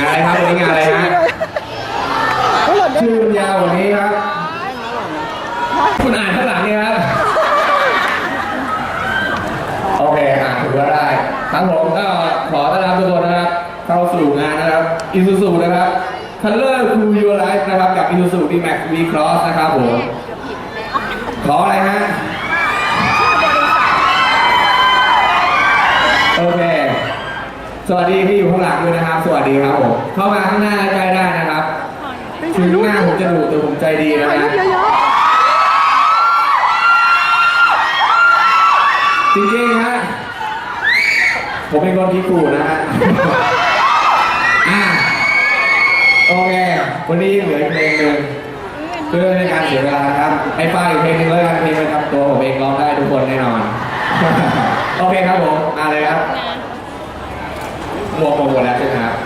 งานอะไรครับวันนี้งานอะไรฮะชื่อมันยาวกว่านี้ครับ คุณอ่านข้างหลังนี่ครับ โอเคอ่านถือว่าได้ทั้งผมก็ขอต้อนรับทุกคนนะครับ เข้าสู่งานนะครับอิซูซูนะครับทันเลอร์คูยูไ Life นะครับ กับ Isuzu D-Max V-Cross นะครับผม ขออะไรฮะ สวัสดีพี่อยู่ข้างหลังด้วยนะครับ สวัสดีครับผมเข้ามาข้างหน้าใกล้ได้นะครับถึงหน้าผมจะดูแต่ผมใจดีนะถ่รูปะจริงๆฮะผมเป็นคนที่กูนะฮะโอเควันนี้เหลือเพลงหนึ่งเพื่อในการเสียเวลาครับไอ้ป้าอยเพลงนึ่งแล้วกันเพลงนะครับตัวผมเองร้องได้ทุกคนแน่นอน โอเคครับผมมาเลยครับ มองมาหมดแล้วใช่ไหมครับ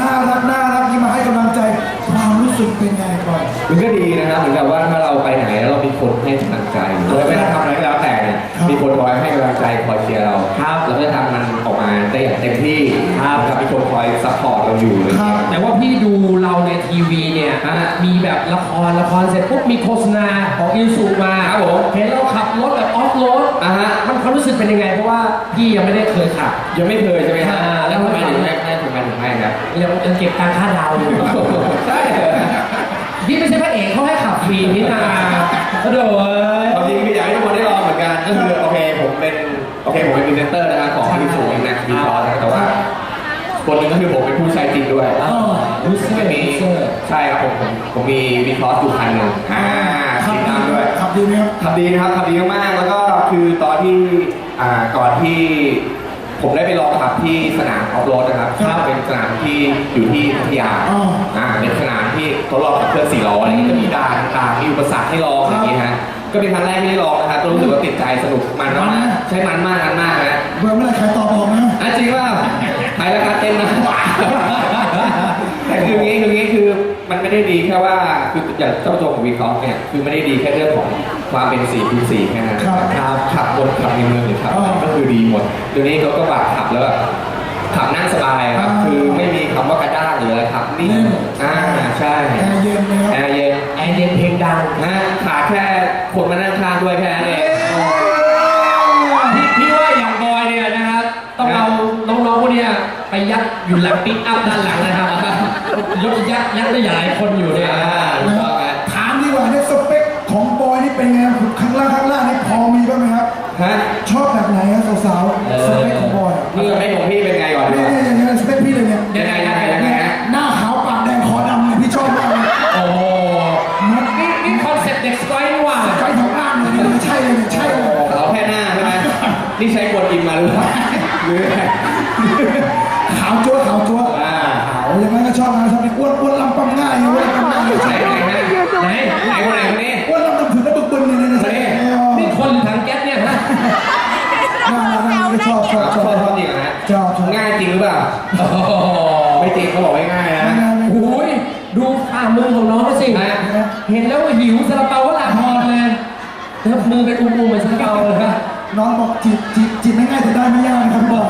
น่ารักน่ารักที่มาให้กำลังใจความรู้สึกเป็นไงก่อน มันก็ดีนะครับเหมือนกับว่าถ้าเราไปไหนแล้วเรามีคนให้กำลังใจโดยไม่ต้องทำอะไรก็แล้วแต่เนี่ย มีคนคอยให้กำลังใจคอยเชียร์เราครับแล้วก็ทำมันออกมาได้อย่างเต็มที่ครับแล้วมีคนคอยซัพพอร์ตเราอยู่เลยครับ แต่ว่าพี่ดูเราในทีวีเนี่ยมีแบบละครละครเสร็จปุ๊บมีโฆษณาของอินสูมาครับผมเห็นเราขับรถแบบออฟโรดอะฮะมันความรู้สึกเป็นยังไงเพราะว่าพี่ยังไม่ได้เคยขับ ยังไม่เคยใช่ไหมฮะอ่แล้วทำไมถึงได้ได้ทำไมถึงไม่ครับยังยังเก็บตังค่าดาวอยู่ใช่พี่ไม่ใช่พระเอกเขาให้ขับฟรีนี่นาก็โดน อเคผมเป็นพรีเซนเตอร์นะครับของใช่ที่สูงนะมีคอร์สแต่ว่า คนหนึงก็คือผมเป็นผู้ใช้จริงด้วยอ๋อยูเซอจะร์มียูเซอร์ใช่ครับผมผมผมมีวีคอร์สอยู่คันหนึ่งอ่าขับติดดีตามด้วย ขับดีไหมครับขับดีนะครับขับดีมากๆแล้วก็คือตอนที่อ่าก่อนที่ผมได้ไปลองขับที่สนามออฟโรดนะครับครับเป็นสนามที่อยู่ที่พัทยาอ๋ออ่าเป็นสนามที่ทดลองขับเคลื่อนสี่ล้ออะไรอย่างเงี้ยก็มีด่านต่างๆมีอุปสรรคให้ลองอย่างเงี้ยฮะ ก็เป็นครั้งแรกที่ได้ลองนะครับก็รู้สึกว่าติดใจสนุกมันมากใช้มันมากมันมากนะเบอร์เมื่อไหรใครตอบบอกนะอะจริงว่าไปแล้วครับเต็มนะ แต่คืออย่างงี้คืออย่างงี้คือมันไม่ได้ดีแค่ว่าคืออย่างเจ้าตัวของวีคอฟเนี่ยคือไม่ได้ดีแค่เรื่องของความเป็นสีคูณสีแค่นั้นครับครับขับบนขับในเมืองหรือขับอ๋อก็คือดีหมดเดี๋ยวนี้เขาก็แบบขับแล้วแบบขับนั่งสบายครับอ่าคือไม่มีคำว่ากระด้างหรืออะไรครับนิ่งนิ่งอ่าใช่แอร์เย็นไหมครับแอร์เย็น แอร์เย็นเพลงดังนะขาดแค่คนมานั่งข้างด้วยแค่นั้นเองพี่พี่ว่าอย่างบอยเนี่ยนะครับ ต้องเอาน้องๆพวกเนี้ยไปยัดอยู่หลังปิกอัพด้านหลังนะครับยกยัดยัดได้หลายคนอยู่เนี่ยอ่าถูกต้องครับถามดีกว่าเนี่ยสเปคของบอยนี่เป็นไงครับข้างล่างข้างล่างนี่พอมีบ้างไหมครับฮะชอบแบบไหนครับสาวเออๆสเปคของบอยนี่ไม่ของพี่เป็นไงก่อนดีเนี่ยกว่าเนี่ยเนี่ยสเปคพี่เลยเนี่ยยังไงยังไง นี่ใช้กดอินมาหรือเปล่าหรือไงขาวจั๊วขาวจั๊วอ่าขาวอย่างนั้นก็ชอบนะชอบเป็นอ้วนอ้วนลำปั๊มง่ายไงอ้วนลำปั๊มง่ายไหนไหนไหนไหนไหนคนไหนคนนี้อ้วนลำปั๊มถึงแล้วบึกบึนเนี่ยเนี่ยเนี่ยนี่คนหรือถังแก๊สเนี่ยฮะน่ารักน่ารักชอบชอบชชออบบชอบจริงเหรอฮะชอบชอบง่ายจริงหรือเปล่าโอ้โหไม่จริงเขาบอกไม่ง่ายนะโอ้ยดูฝ่ามือของน้องเขาสิฮะเห็นแล้วหิวซาลาเปาก็หลับพอเลยแล้วมือเป็นอุ้มๆเหมือนซาลาเปาเลยครับ น้องบอกจีบจีบจีบไม่ง่ายแต่ได้ไม่ยากนะครับบอก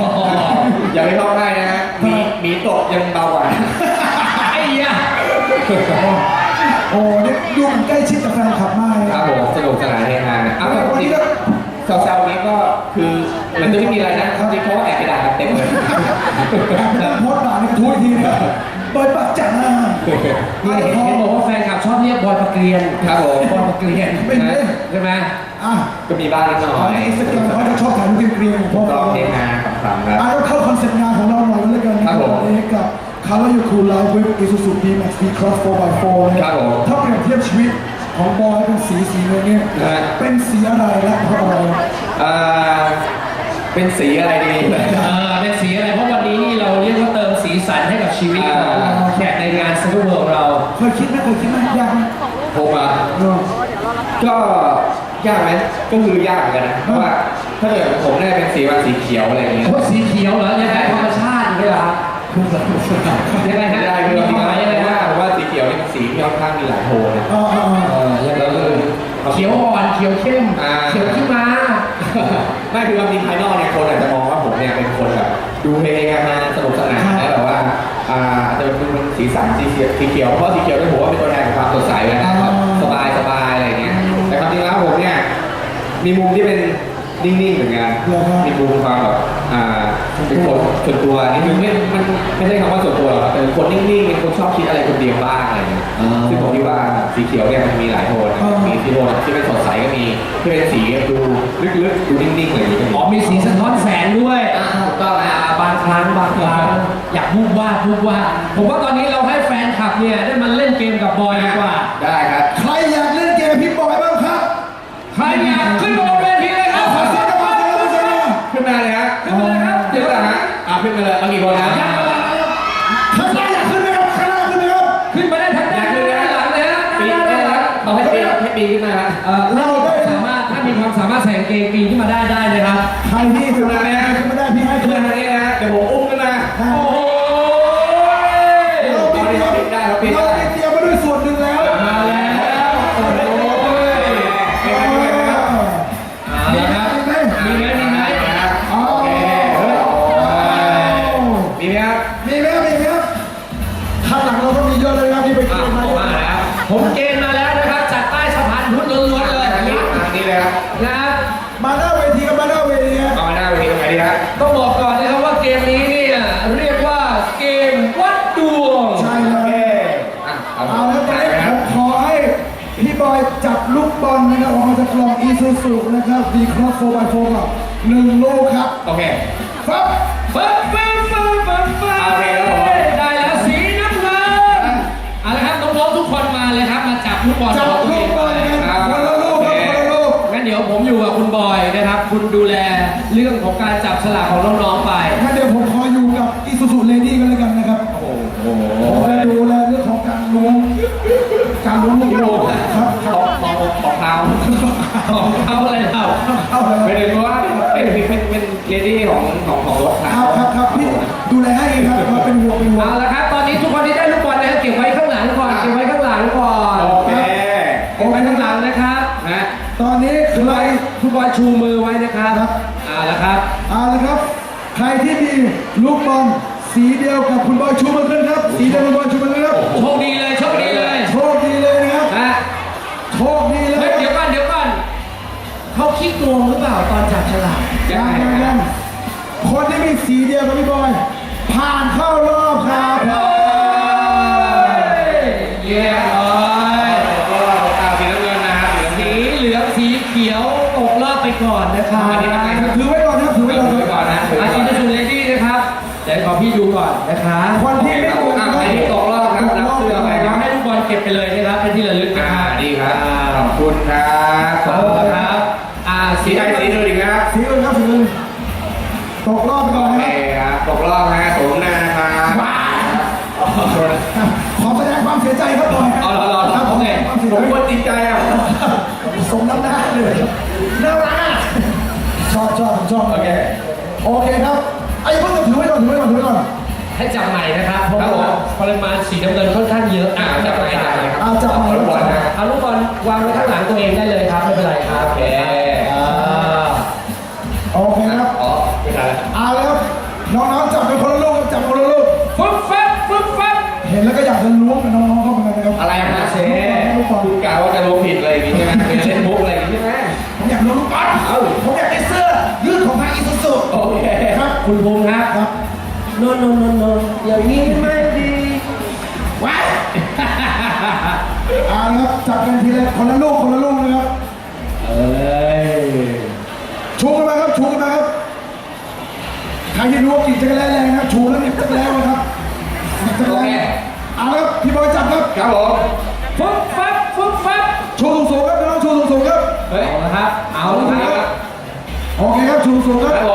อย่าไปเข้าง่ายนะฮะหมีหมีตกยังเบากว่าไอ้ยะโอ้เนี่ยดูมันใกล้ชิดกับแฟนคลับมากเลยครับผมสนุกสนานเฮฮาอะวันจรินี้งก็แซวๆนี้ก็คือมันจะไม่มีอะไรนะจริงๆเขาก็แอบไปด่ากันเต็มเลยแอบไปนั่งโพสต์ด่าในกระทู้อีกทีนะ เปิดปากจัดนะนี่เห็นเห็นบอกว่าแฟนคลับชอบเรียกบอยปะเกรียนครับผม บอยปะเกรียนไม่เล่นใช่ไหมอะก็มีบ้างนิดหน่อขอยในอินสตาแกรมเขาจะชอบถ่ายรูปเกรียนๆของพ่อก็เราเฮฮาขำๆครับ อะก็เข้าคอนเซ็ปต์งานของเราหน่อยแล้วกันนะครับผมวันนี้กับ Color You Cool Life with Isuzu D-Max D-Cross 4x4 เนี่ยครับผมถ้าเปรียบเทียบชีวิตของบอยเป็นสีสีเลยเนี่ยนะฮะ เป็นสีอะไรและเพราะอะไรเอ่อเป็นสีอะไรดี เออเป็นสีอะไรเพราะวัน สีสันให้กับชีวิตของแขกในงานซูเปอร์เวิลด์เรา เคยคิดไหมเคยคิดไหมยากไหมผมอะเออ ก็ยากไหมก็คือยากเหมือนกันนะเพราะว่าถ้าเกิดผมได้เป็นสีวันสีเขียวอะไรอย่างเงี้ย โอ้สีเขียวเหรอยังไงธรรมชาติด้วยเหรอยังไงฮะไม่ได้คือมีเราความหมายยังไงว่าฮะผมว่าสีเขียวนี่เป็นสีที่ค่อนข้างมีหลายโทนนะเออเออเออเออยังไงเลยเขียวอ่อนเขียวเข้มอ่าเขียวขี้ม้า ไม่คือความจริงภายนอกเนี่ยคนอาจจะมองว่าผมเนี่ยเป็นคนแบบดูเฮฮาสนุกส สีสันสีเขียวสีเขียวเพราะสีเขียวเนี่ยผมว่าเป็นตัวแทนของความสดใสนะครับสบายสบายอะไรอย่างเงี้ยแต่ความจริงแล้วผมเนี่ยมีมุมที่เป็น นิ่งๆเหมือนกันมีมุมความแบบอ่าเป็นคนส่วนตัวนี่คือไม่มันไม่ใช่คำว่าส่วนตัวหรอกครับแต่เป็นคนนิ่งๆเป็นคนชอบคิดอะไรคนเดียวบ้างอะไรอย่างเงี้ยซึ่งผมคิดว่าสีเขียวเนี่ยมันมีหลายโทนนะมีสีโทนที่เป็นสดใสก็มีที่เป็นสีดูลึกๆดูนิ่งๆอะไรอย่างเงี้ยก็มี อ๋อมีสีสะท้อนแสงด้วยอ่าถูกต้องนะอ่าบางครั้งบางครั้งอยากพูดว่าพูดว่า ผมว่าตอนนี้เราให้แฟนคลับเนี่ยได้มาเล่นเกมกับบอยดีกว่า ได้ครับ ใครอยากเล่นเกมพี่บอยบ้างครับ ใครอยากขึ้นมาบนเวที ขึ้นมาเลยเอากี่คนนะข้างล่างอยากขึ้นไหมครับข้างล่างขึ้นไหมครับขึ้นมาได้ทั้งด้านขึ้นได้หลังเลยฮะปีด้านนหน้าได้ได้ครับเอาให้ปีนให้ปีนขึ้นมาฮะเอ่อเราได้สามารถถ้ามีความสามารถใส่กางเกงปีนขึ้นมาได้ได้เลยครับใครที่ขึ้นมาเนี่ยขึ้นมาได้พี่ให้ขึ้ขึ้นนมามาทางนี้นะฮะเดี๋ยวผมอุ้มขึ้นมาโอ้โห นะครับดีครอสโฟร์บายโฟร์หนึ่งลูกครับโอเคฟับฟังฟังฟังฟังฟังโอเคครับผมได้แล้วสีน้ำเงินเอาละครับน้องๆทุกคนมาเลยครับ มาจับลูกบอลจับของตัวลูเอกงบอลเลยนะครับคนละลูกครับคนละลูกงั้นเดี๋ยวผมอยู่กับคุณบอยนะครับ คุณดูแลเรื่องของการจับฉลากของน้องๆไปงั้นเดี๋ยวผม เอาเลยไม่ได้รู้ว่าเป็นเป็นเป็นเลดี้ของของของรถครับครับครับพี่ดูแลให้ครับมาเป็นห่วงเป็นห่วง เอาละครับ ตอนนี้ทุกคนที่ได้ลูกบอลนะครับเก็บไว้ข้างหลังก่อนเก็บไว้ข้างหลังก่อนโอเคเก็บไว้ข้างหลังนะครับนะตอนนี้คุณใคบรอยคุณบอยชูมือไว้นะครับครับ เอาละครับ เอาละครับ ใครที่มีลูกบอลสีเดียวกับคุณบอยชูมือขึ้นครับ สีเดียวกับคุณบอยชูมือขึ้นครับ โชคดี คนที่มี สียผมใจควรติดใจอะสมน้ำหน้าเลยน่ารักชอบชอบชอบโอเคโอเคครับไอ้เพิ่งถือไว้ก่อนถือไว้ก่อนถือไว้ก่อนให้จับใหม่นะครับเพราะครับผมว่าปริมาณสีน้ำเงินค่อนข้างเยอะอ่าจับไปจับไปครับเอาจับมาลูกบอลนะเอาลูกบอลวางไว้ข้างหลังตัวเองได้เลยครับไม่เป็นไรครับโอเคอ่าโอเคครับอ๋อไม่ทันแล้วเอาแล้วครับน้องๆจับเป็นคนละลูกจับคนละลูกฟึ๊บฟับฟึ๊บฟับเห็นแล้วก็อยากจะล้วงกับน้องๆเข้ามือนกันนะครับอะไรนะเซ่ลู กบอลคุณกล่าวว่าจะลงผิดอะไรอย่างงี้ใช่ไหมเป็นเล่นมุกอะไรอย่างงี้ใช่ไหมผมอยากล้วงลูกบอลเอ้าผมอยากได้เสื้อยืดของทางอีซูซูโอเคครับคุณภูมิครับครับโนโนโนโนอย่างนี้ไม่ดีว้ายเอาละครับจับกันทีละคนละลูกคนละลูกนะครับเอ้ยชูกันมาครับชูกันมาครับใครที่รู้ว่ากินจักรแล้แรงนะครับชูแล้วเนี่ยจักรแล้นะครับ เคค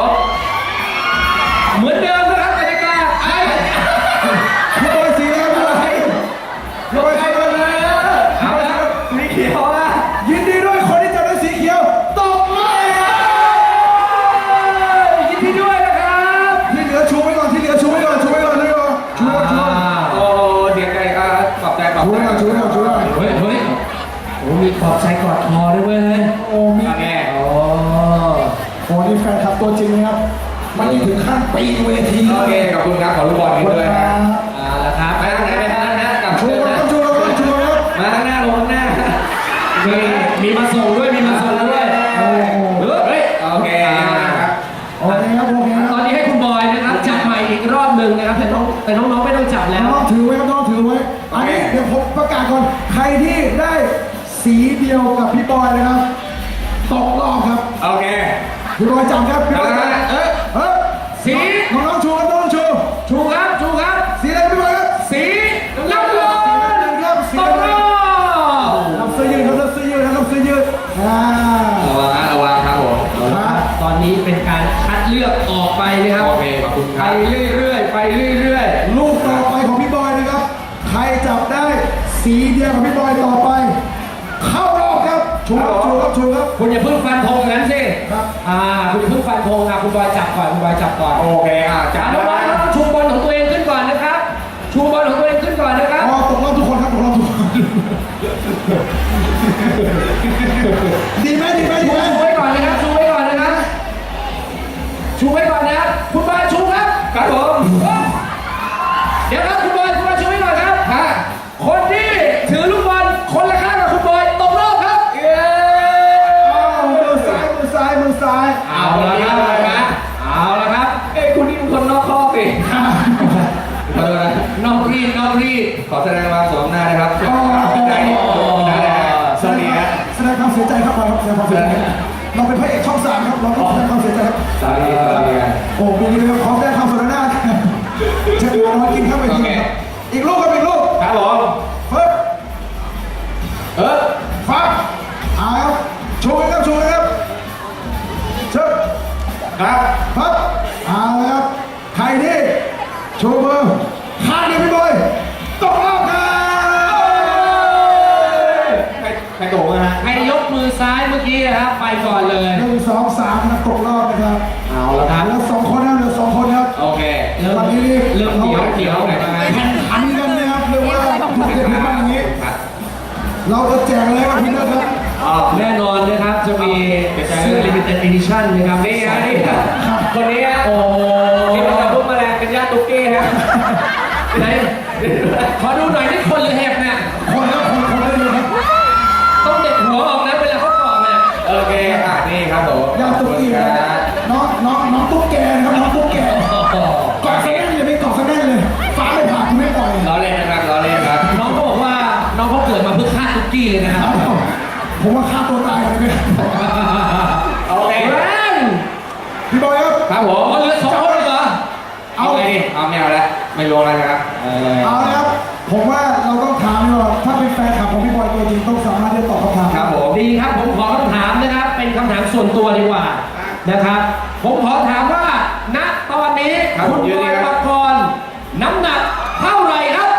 นี่ถึงขั้นปีนเวทีโอเคขอบคุณครับขอลูกบอลขอบนี้คุณด้วยคนะรับเอาละครับไปทางไหนไปทางนั้นนะกลับชูเชิญคนะรับชูครับชูครับมาข้างหน้าลงข้างหน้ามีมีมาส่งด้วยมีมาส่งด้วยโอ้เฮ้ยโอเคครับโอเคครับโอเคคตรัอบนนี้ให้คุณบอยนะครับจับใหม่อีกรอบหนึ่งนะครับแต่น้องแต่น้องๆไม่ต้องจับแล้วน้องถือไว้ครับน้องถือไว้อันนี้เดี๋ยวผมประกาศก่อนใครที่ได้สีเดียวกับพี่บอยนะครับตกรอบครับโอเคพี่บอยจับครับพี่บอย สีเดียวกับพี่บอยต่อไป เข้ารอบครับชูครับชูครับชูครับๆคุณอย่าเพิ่งฟันธงงั้นสิครับ อ่า คุณอย่าเพิ่งฟันธงอะคุณบอยจับก่อน คุณบอยจับก่อนโอเคอะจัจับบน้องๆต้องชูบอลของตัวเองขึ้นก่อนนะครับ ชูบอลของตัวเองขึ้นก่อนนะครับอ๋อตกรอบทุกคนครับตกรอบทุกคนดีไหมดีไหมดีไหมชูไว้ก่อนนะครับ ดงความเสียใจเราเป็นพระเอกช่องสามครับ เราต้องแสดงความเสียใจครับสวัสดีสวัสดีครับโอ้ดูเลยครับขอแสดงความเสียใจหน้าเชิญมากินข้าวไปทีครับอีกลูกครับอีกลูกครับผมเฟิร์สเออฟังเอาครับชูกันครับชูกันครับเชิญครับครับเอาละครับใครที่โชว์มือ นะครับไปก่อนเลย หนึ่งสองสามนะตกรอบนะครับเอาละครับ เหลือสองคนนะเหลือสองคนครับ โอเค เริ่มวันนี้นี่เริ่มเขียวเขียวหน่อยไหนแข่งขันกันนะครับเรียกว่าทุกเด็กบ้านอย่างนี้เราจะแจกอะไรครับพี่เลิศครับอ๋อแน่นอนนะครับจะมีเสื้อ limited edition นะครับนี่ฮะนี่ฮะคนนี้ฮะโอ้โหนี่มันจะพุ่งแมลงเป็นญาติตุ๊กกี้ฮะไหนขอดูหน่อยนี่คนหรือเห็บเนี่ย ยาตุ๊กกี้นะน้องน้องน้องตุ๊กแกนะครับน้องตุ๊กแกโอ้โหเกาะซะแน่นเลยไม่เกาะซะแน่นเลย ฟ้าไม่ผ่าไม่ปล่อยล้อเล่นนะครับล้อเล่นครับ น้องเขาบอกว่าน้องเขาเกิดมาเพื่อฆ่าตุ๊กกี้เลยนะครับ ผมว่าฆ่าตัวตายเลยเนี่ยโอเคแรงพี่บอยครับครับผมอ๋อเหลือสองคนเลยเหรอเอาไงดีเอาไม่เอาแล้วไม่ลงแล้วนะครับเออเอาละครับผมว่าเราต้องถามดีกว่าถ้าเป็นแฟนคลับของพี่บอยตัวจริงต้องสามารถที่จะตอบคำถามครับผมดีครับผมขอคำถามนะครับ เป็นคำถามส่วนตัวดีกว่านะครับ ผมขอถามว่าณตอนนี้ครับคุณยืบนอดียครับ ปกรณ์น้ำหนักเท่าไหร่ครับ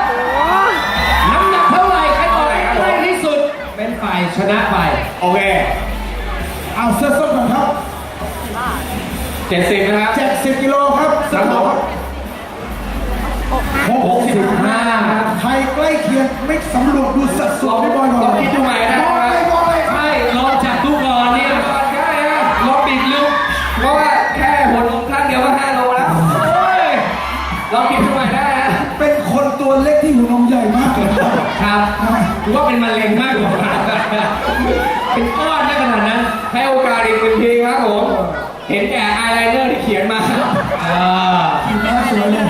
น้ำหนักเท่าไหร่ใครตอบได้ใกล้ที่สุด เป็นฝ่ายชนะไป โอเค เอาเสื้อส้มก่อนครับเจ็ดสิบนะครับ 70 กิโลครับครับผม65 ครับ ใครใกล้เคียงไม่สำรวจดูสัดส่วนพี่บอยก่อนลองคิดดูใหม่นะมองเลยมองเลยครับ ครับครับถือว่าเป็นมะเร็งมากกว่าเป็นก้อนได้ขนาดนั้นให้โอกาสอีกหนึ่งทีครับผม เห็นแก่อายไลเนอร์ที่เขียนมาอ่ากินแม่สวยเลย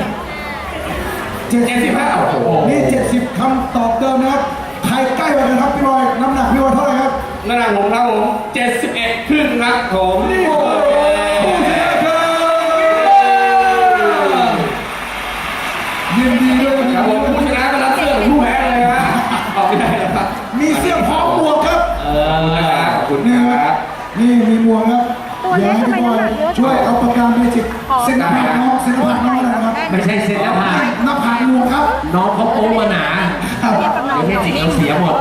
เจ็ดเจ็ดสิบห้าโอ้โหนี่เจ็ดสิบคำตอบเดิมนะครับใครใกล้กว่ากันครับพี่บอย น้ำหนักพี่บอยเท่าไหร่ครับนั่นแหละผมครับผมเจ็ดสิบเอ็ดครึ่งครับผม คุณนี่คครัรับบนี่มีหมวกครับตัวเล็เดี๋ยวกให้พี่บอยทำไมน้ำหนักเยอะจัง ช่วยเอาปากกาเมจิกเส้นหน้าผากน้องเส้นหน้าผากน้องอะไรนะครับ ไม่ใช่เซ็นแล้วผ่านหน้าผากหมวกครับ น้องเขาโป้มาหนาครับเดี๋ยวเมจิกเราเสียหมด